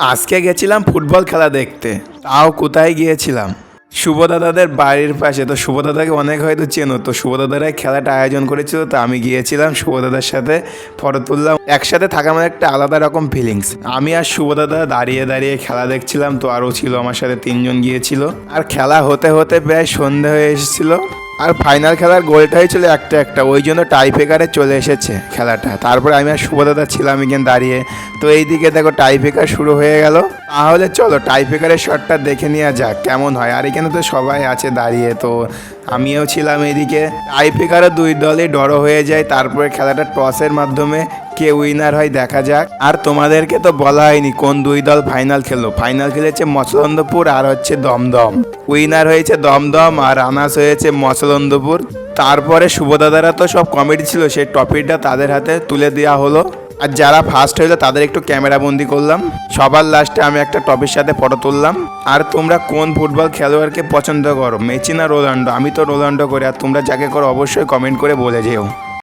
আজকে গেছিলাম ফুটবল খেলা দেখতে। তাও কোথায় গিয়েছিলাম? শুভদাদাদের বাড়ির পাশে। তো শুভদাদাকে অনেক হয়তো চেনো। তো শুভদাদারাই খেলাটা আয়োজন করেছিল, তো আমি গিয়েছিলাম শুভদাদার সাথে ফটো তুললাম। একসাথে থাকা মানে একটা আলাদা রকম ফিলিংস আমি আর শুভদাদা দাঁড়িয়ে দাঁড়িয়ে খেলা দেখছিলাম, তো আরও ছিল আমার সাথে তিনজন গিয়েছিল। আর খেলা হতে হতে প্রায় সন্ধে হয়ে এসেছিল। আর ফাইনাল খেলার গোলটাই ছিল একটা একটা, ওই জন্য টাইপেকারে চলে এসেছে খেলাটা। তারপরে আমি আর শুভদাদা ছিলাম এখানে দাঁড়িয়ে। তো এইদিকে দেখো টাইপেকার শুরু হয়ে গেল। তাহলে চলো টাইপেকারের শটটা দেখে নেওয়া যাক, কেমন হয়। আর এখানে তো সবাই আছে দাঁড়িয়ে, তো আমিও ছিলাম এদিকে। টাইপেকারও দুই দলই ড্র হয়ে যায়, তারপরে খেলাটা টসের মাধ্যমে কে উইনার হয় দেখা যাক। আর তোমাদেরকে তো বলা হয়নি কোন দুই দল ফাইনাল খেললো। ফাইনাল খেলেছে মচলন্দপুর আর হচ্ছে দমদম। উইনার হয়েছে দমদম আর রানার্স হয়েছে মচলন্দপুর তারপরে শুভদাদারা তো সব কমেডি ছিল, সেই টপিকটা তাদের হাতে তুলে দেওয়া হলো। আর যারা ফার্স্ট হইল তাদের একটু ক্যামেরা বন্দি করলাম। সবার লাস্টে আমি একটা টপির সাথে ফটো তুললাম। আর তোমরা কোন ফুটবল খেলোয়াড়কে পছন্দ করো? মেচি না রোনাল্ডো? আমি তো রোনাল্ডো করি, আর তোমরা যাকে করো, অবশ্যই কমেন্ট করে বলে যেও।